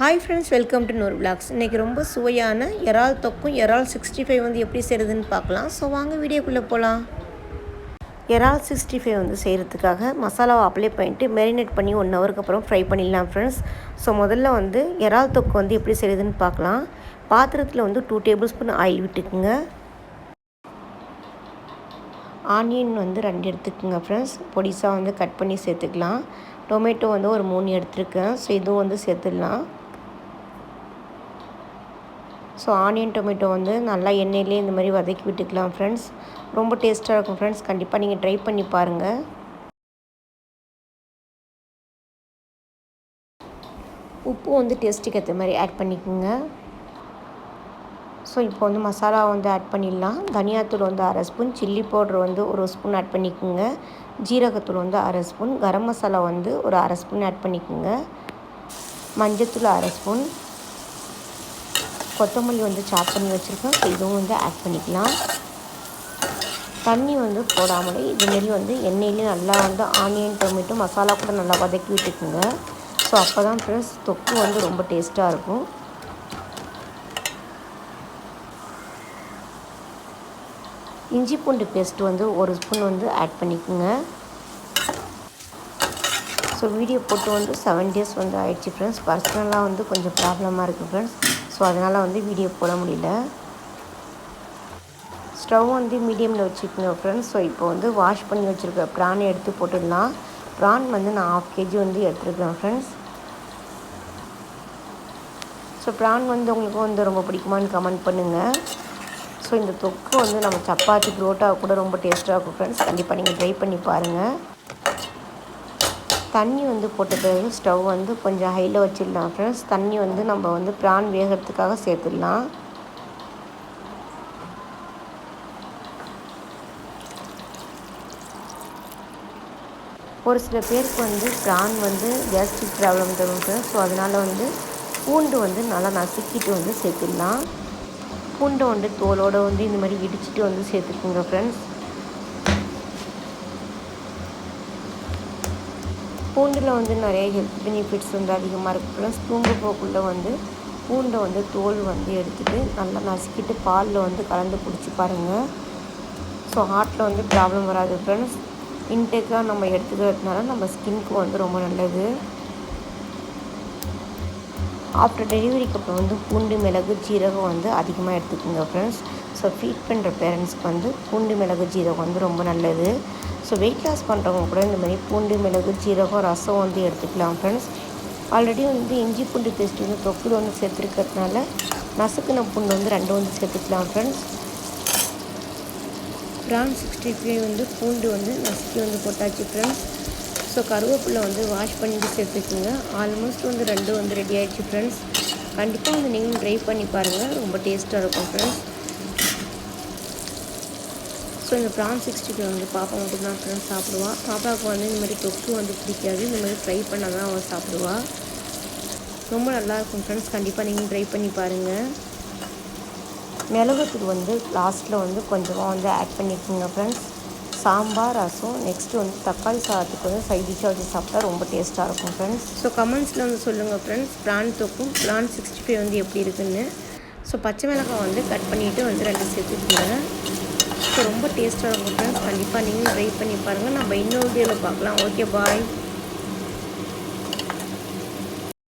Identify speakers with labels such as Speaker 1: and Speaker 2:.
Speaker 1: Hi friends welcome to நூறு blogs இன்றைக்கி ரொம்ப சுவையான இறால் தொக்கும் இறால் சிக்ஸ்டி ஃபைவ் வந்து எப்படி செய்கிறதுன்னு பார்க்கலாம். ஸோ வாங்க வீடியோக்குள்ளே போகலாம் இறால் சிக்ஸ்டி ஃபைவ் வந்து செய்கிறதுக்காக மசாலாவை அப்ளை பண்ணிட்டு மேரினேட் பண்ணி ஒன் ஹவருக்கு அப்புறம் ஃப்ரை பண்ணிடலாம் ஃப்ரெண்ட்ஸ் ஸோ முதல்ல வந்து இறால் தொக்கு வந்து எப்படி செய்கிறதுன்னு பார்க்கலாம். பாத்திரத்தில் வந்து டூ டேபிள் ஸ்பூன் ஆயில் விட்டுக்குங்க. ஆனியன் வந்து ரெண்டு எடுத்துக்கோங்க ஃப்ரெண்ட்ஸ் பொடிசாக வந்து கட் பண்ணி சேர்த்துக்கலாம். டொமேட்டோ வந்து ஒரு மூணு எடுத்துருக்கேன். ஸோ இதுவும் வந்து சேர்த்துடலாம். ஸோ ஆனியன் டொமேட்டோ வந்து நல்லா எண்ணெயிலே இந்த மாதிரி வதக்கி விட்டுக்கலாம் ஃப்ரெண்ட்ஸ் ரொம்ப டேஸ்ட்டாக இருக்கும் ஃப்ரெண்ட்ஸ் கண்டிப்பாக நீங்கள் ட்ரை பண்ணி பாருங்கள் உப்பு வந்து டேஸ்ட்டுக்கு ஏற்ற மாதிரி ஆட் பண்ணிக்கோங்க. ஸோ இப்போ வந்து மசாலா வந்து ஆட் பண்ணிடலாம். தனியாத்தூள் வந்து அரை ஸ்பூன் சில்லி பவுட்ரு வந்து ஒரு ஸ்பூன் ஆட் பண்ணிக்கோங்க. ஜீரகத்தூள் வந்து அரை ஸ்பூன் கரம் மசாலா வந்து ஒரு அரை ஸ்பூன் ஆட் பண்ணிக்கோங்க. மஞ்சத்தூள் அரை ஸ்பூன். கொத்தமல்லி வந்து சாப் பண்ணி வச்சுருக்கேன் ஸோ இதுவும் வந்து ஆட் பண்ணிக்கலாம். தண்ணி வந்து போடாமலே இதுமாரி வந்து எண்ணெயிலே நல்லா வந்து ஆனியன் டொமேட்டோ மசாலா கூட நல்லா வதக்கி விட்டுக்குங்க. ஸோ அப்போ தான் ஃப்ரெண்ட்ஸ் தொக்கு வந்து ரொம்ப டேஸ்ட்டாக இருக்கும். இஞ்சி பூண்டு பேஸ்ட் வந்து ஒரு ஸ்பூன் வந்து ஆட் பண்ணிக்கோங்க. ஸோ வீடியோ போட்டு வந்து செவன் டேஸ் வந்து ஆயிடுச்சு ஃப்ரெண்ட்ஸ் பர்சனலாக வந்து கொஞ்சம் ப்ராப்ளமாக இருக்குது ஃப்ரெண்ட்ஸ் ஸோ அதனால் வந்து வீடியோ போட முடியல. ஸ்டவ் வந்து மீடியமில் வச்சுக்கோங்க ஃப்ரெண்ட்ஸ் ஸோ இப்போ வந்து வாஷ் பண்ணி வச்சுருக்க ப்ரானை எடுத்து போட்டுடலாம். ப்ரான் வந்து நான் ஆஃப் கேஜி வந்து எடுத்துருக்கேன் ஃப்ரெண்ட்ஸ் ஸோ ப்ரான் வந்து உங்களுக்கும் வந்து ரொம்ப பிடிக்குமான்னு கமெண்ட் பண்ணுங்கள் ஸோ இந்த தொக்கு வந்து நம்ம சப்பாத்தி புரோட்டா கூட ரொம்ப டேஸ்ட்டாக இருக்கும் ஃப்ரெண்ட்ஸ் கண்டிப்பாக நீங்கள் ட்ரை பண்ணி பாருங்கள் தண்ணி வந்து போட்ட பிறகு ஸ்டவ் வந்து கொஞ்சம் ஹையில் வச்சிடலாம் ஃப்ரெண்ட்ஸ் தண்ணி வந்து நம்ம வந்து ப்ரான் வேகிறதுக்காக சேர்த்துடலாம். ஒரு சில பேருக்கு வந்து ப்ரான் வந்து கேஸ்ட்ரிக் ப்ராப்ளம் தரும் ஃப்ரெண்ட்ஸ் ஸோ அதனால் வந்து பூண்டு வந்து நல்லா நசுக்கிட்டு வந்து சேர்த்துடலாம். பூண்டை வந்து தோலோடு வந்து இந்த மாதிரி இடிச்சிட்டு வந்து சேர்த்துக்குங்க ஃப்ரெண்ட்ஸ் பூண்டில் வந்து நிறைய ஹெல்த் பெனிஃபிட்ஸ் வந்து அதிகமாக இருக்குது ப்ளஸ் தூங்க வந்து பூண்டை வந்து தோல் வந்து எடுத்துகிட்டு நல்லா நசுக்கிட்டு பாலில் வந்து கலந்து குடிச்சு பாருங்கள் ஸோ ஹார்ட்டில் வந்து ப்ராப்ளம் வராது. ஃப்ரெண்ட்ஸ் இன்டேக்காக நம்ம எடுத்துக்கிறதுனால நம்ம ஸ்கின்க்கு வந்து ரொம்ப நல்லது. ஆஃப்டர் டெலிவரிக்கு அப்புறம் வந்து பூண்டு மிளகு ஜீரகம் வந்து அதிகமாக எடுத்துக்கோங்க ஃப்ரெண்ட்ஸ் ஸோ ஃபீட் பண்ணுற பேரண்ட்ஸ்க்கு வந்து பூண்டு மிளகு ஜீரகம் வந்து ரொம்ப நல்லது. ஸோ வெயிட் லாஸ் பண்ணுறவங்க கூட இந்த மாதிரி பூண்டு மிளகு ஜீரகம் ரசம் வந்து எடுத்துக்கலாம் ஃப்ரெண்ட்ஸ் ஆல்ரெடி வந்து இஞ்சி பூண்டு பேஸ்ட் வந்து தொக்குல வந்து சேர்த்துருக்கிறதுனால நசுக்குன பூண்டு வந்து ரெண்டும் வந்து சேர்த்துக்கலாம் ஃப்ரெண்ட்ஸ் ப்ரான் சிக்ஸ்டி ஃபைவ் வந்து பூண்டு வந்து நசுக்கி வந்து போட்டாச்சு ஃப்ரெண்ட்ஸ் ஸோ கருவேப்பிலை வந்து வாஷ் பண்ணிட்டு சேர்த்துக்குங்க. ஆல்மோஸ்ட் வந்து ரெண்டும் வந்து ரெடி ஆகிடுச்சு ஃப்ரெண்ட்ஸ் கண்டிப்பாக வந்து நீங்களும் ட்ரை பண்ணி பாருங்கள் ரொம்ப டேஸ்ட்டாக இருக்கும் ஃப்ரெண்ட்ஸ் ஸோ இந்த ப்ரான் சிக்ஸ்டிக்கு வந்து பாப்பா மட்டும்தான் ஃப்ரெண்ட்ஸ் சாப்பிடுவாள் பாப்பாவுக்கு வந்து இந்த மாதிரி தொக்கு வந்து பிடிக்காது. இந்த மாதிரி ஃப்ரை பண்ணால் தான் அவள் சாப்பிடுவாள் ரொம்ப நல்லாயிருக்கும் ஃப்ரெண்ட்ஸ் கண்டிப்பாக நீங்கள் ட்ரை பண்ணி பாருங்கள் மிளகுத்தூள் வந்து லாஸ்ட்டில் வந்து கொஞ்சமாக வந்து ஆட் பண்ணிக்கோங்க ஃப்ரெண்ட்ஸ் சாம்பார் ரசம் நெக்ஸ்ட்டு வந்து தக்காளி சாதத்துக்கு வந்து சைட் டிஷ்ஷாக வச்சு சாப்பிட்டா ரொம்ப டேஸ்ட்டாக இருக்கும் ஃப்ரெண்ட்ஸ் ஸோ கமெண்ட்ஸில் வந்து சொல்லுங்கள் ஃப்ரெண்ட்ஸ் ப்ரான் தொக்கும் ப்ரான் சிக்ஸ்டி ஃபைவ் வந்து எப்படி இருக்குன்னு. ஸோ பச்சை மிளகாய் வந்து கட் பண்ணிவிட்டு வந்து ரெண்டு சேர்த்துக்கோங்க ஸோ ரொம்ப டேஸ்ட்டாக இருக்கும் ஃப்ரெண்ட்ஸ் கண்டிப்பாக நீங்களும் ட்ரை பண்ணி பாருங்கள் நம்ம இன்னொரு வீடியோவில் பார்க்கலாம். Okay bye